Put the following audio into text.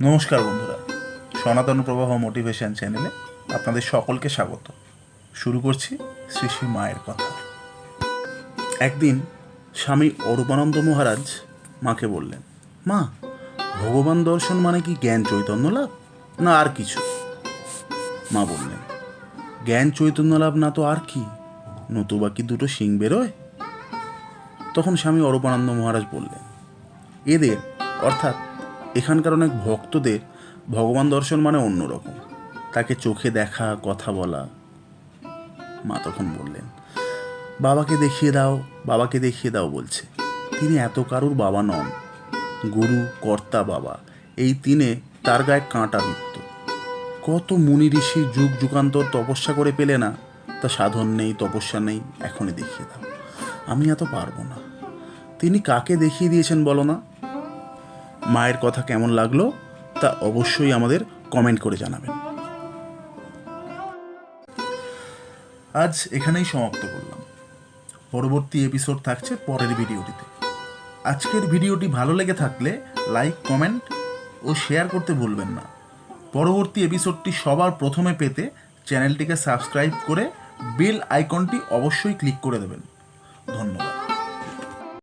নমস্কার বন্ধুরা। সনাতন প্রবাহ মোটিভেশন চ্যানেলে আপনাদের সকলকে স্বাগত। শুরু করছি শ্রী শ্রী মায়ের কথা। একদিন স্বামী অরূপানন্দ মহারাজ মাকে বললেন, মা, ভগবান দর্শন মানে কি জ্ঞান চৈতন্য লাভ, না আর কিছু? মা বললেন, জ্ঞান চৈতন্য লাভ না তো আর কি? নতুবা কি দুটো শিং বেরোয়? তখন স্বামী অরূপানন্দ মহারাজ বললেন, এদের, অর্থাৎ এখানকার অনেক ভক্তদের ভগবান দর্শন মানে অন্যরকম। তাকে চোখে দেখা, কথা বলা। মা তখন বললেন, বাবাকে দেখিয়ে দাও, বাবাকে দেখিয়ে দাও, বলছে। তিনি এত কারুর বাবা নন, গুরু, কর্তা বাবা। এই তিনে তার গায়ে কাঁটা বৃত্ত কত মুনি ঋষি যুগ যুগান্তর তপস্যা করে পেলে না? তা সাধন নেই, তপস্যা নেই, এখনই দেখিয়ে দাও। আমি এত পারব না। তিনি কাকে দেখিয়ে দিয়েছেন বলো না? মায়ের কথা কেমন লাগল তা অবশ্যই আমাদের কমেন্ট করে জানাবেন। আজ এখানেই সমাপ্ত করলাম। পরবর্তী এপিসোড থাকছে পরের ভিডিওটিতে। আজকের ভিডিওটি ভালো লেগে থাকলে লাইক কমেন্ট ও শেয়ার করতে ভুলবেন না। পরবর্তী এপিসোডটি সবার প্রথমে পেতে চ্যানেলটিকে সাবস্ক্রাইব করে বেল আইকনটি অবশ্যই ক্লিক করে দেবেন। ধন্যবাদ।